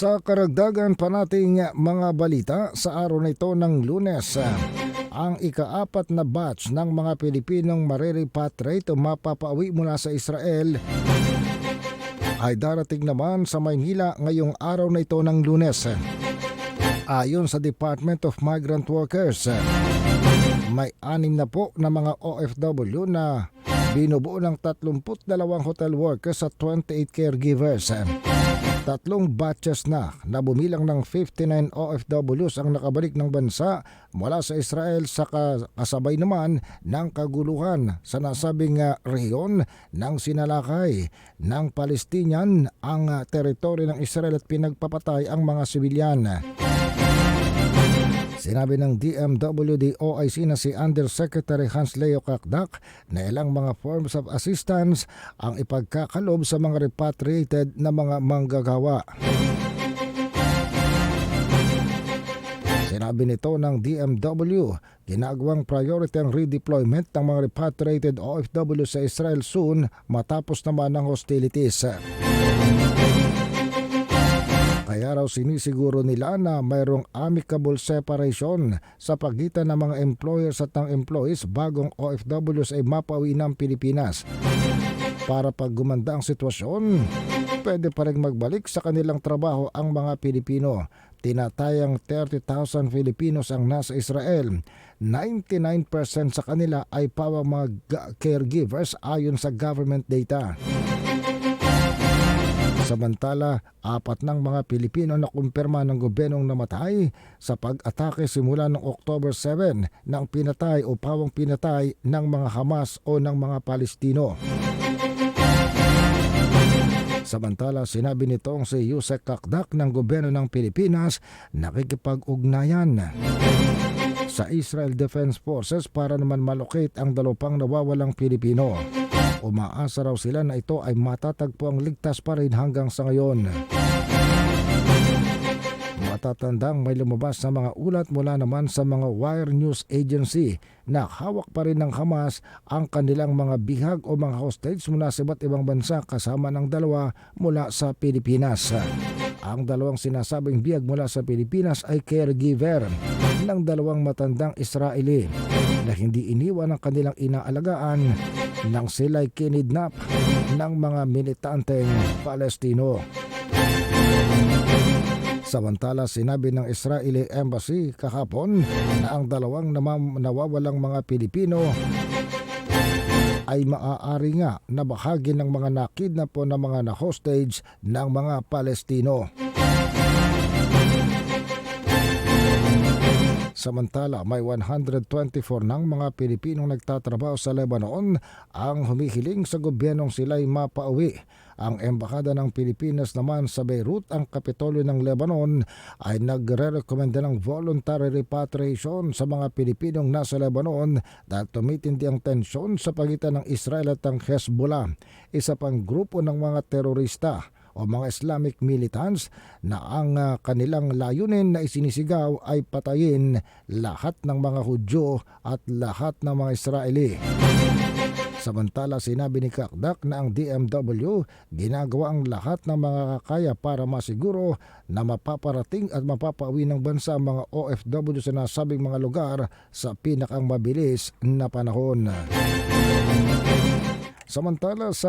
Sa karagdagan pa nating mga balita sa araw na ito ng lunes, ang ikaapat na batch ng mga Pilipinong marirepatriate o mapapauwi mula sa Israel ay darating naman sa Maynila ngayong araw na ito ng lunes. Ayon sa Department of Migrant Workers, may anim na po na mga OFW na binubuo ng 32 hotel workers at 28 caregivers. Tatlong batches na na bumilang ng 59 OFWs ang nakabalik ng bansa mula sa Israel sa kasabay naman ng kaguluhan sa nasabing uh, rehiyon ng sinalakay ng Palestinian ang uh, teritoryo ng Israel at pinagpapatay ang mga sibilyan. Sinabi ng DMWD OIC na si Undersecretary Hans Leo Kakdak na ilang mga forms of assistance ang ipagkakalob sa mga repatriated na mga manggagawa. Sinabi nito ng DMW, ginagawang priority ang redeployment ng mga repatriated OFW sa Israel soon matapos naman ang hostilities. Kaya raw sinisiguro nila na mayroong amicable separation sa pagitan ng mga employers at ng employees bagong OFWs ay mapauwi ng Pilipinas. Para pag gumanda ang sitwasyon, pwede pa rin magbalik sa kanilang trabaho ang mga Pilipino. Tinatayang 30,000 Filipinos ang nasa Israel. 99% sa kanila ay pawa mga caregivers ayon sa government data. Samantala, apat ng mga Pilipino na kumpirma ng gobyernong namatay sa pag-atake simula noong October 7 ng pinatay o pawang pinatay ng mga Hamas o ng mga Palestino. Samantala, sinabi nitong si Yusek Kakdak ng gobyerno ng Pilipinas nakikipag-ugnayan sa Israel Defense Forces para naman malocate ang dalawang nawawalang Pilipino. Umaasa raw sila na ito ay matatagpo ang ligtas pa rin hanggang sa ngayon. Matatandang may lumabas na mga ulat mula naman sa mga wire news agency na hawak pa rin ng Hamas ang kanilang mga bihag o mga hostage mula sa iba't ibang bansa kasama ng dalawa mula sa Pilipinas. Ang dalawang sinasabing bihag mula sa Pilipinas ay caregiver ng dalawang matandang Israeli na hindi iniwan ang kanilang inaalagaan nang sila'y kinidnap ng mga militanteng Palestino. Samantala sinabi ng Israeli Embassy kahapon na ang dalawang nawawalang mga Pilipino ay maaari nga na bahagi ng mga nakidnap po ng mga na-hostage ng mga Palestino. Samantala, may 124 ng mga Pilipinong nagtatrabaho sa Lebanon ang humihiling sa gobyernong sila'y mapauwi. Ang Embahada ng Pilipinas naman sa Beirut, ang kapitolyo ng Lebanon, ay nagre-recommenda ng voluntary repatriation sa mga Pilipinong nasa Lebanon dahil tumitindi ang tensyon sa pagitan ng Israel at ang Hezbollah, isa pang grupo ng mga terorista o mga Islamic militants na ang uh, kanilang layunin na isinisigaw ay patayin lahat ng mga Hudyo at lahat ng mga Israeli. Samantala sinabi ni Kakdak na ang DMW ginagawa ang lahat ng mga kakaya para masiguro na mapaparating at mapapauwi ng bansa ang mga OFW sa nasabing mga lugar sa pinakang mabilis na panahon. Samantala sa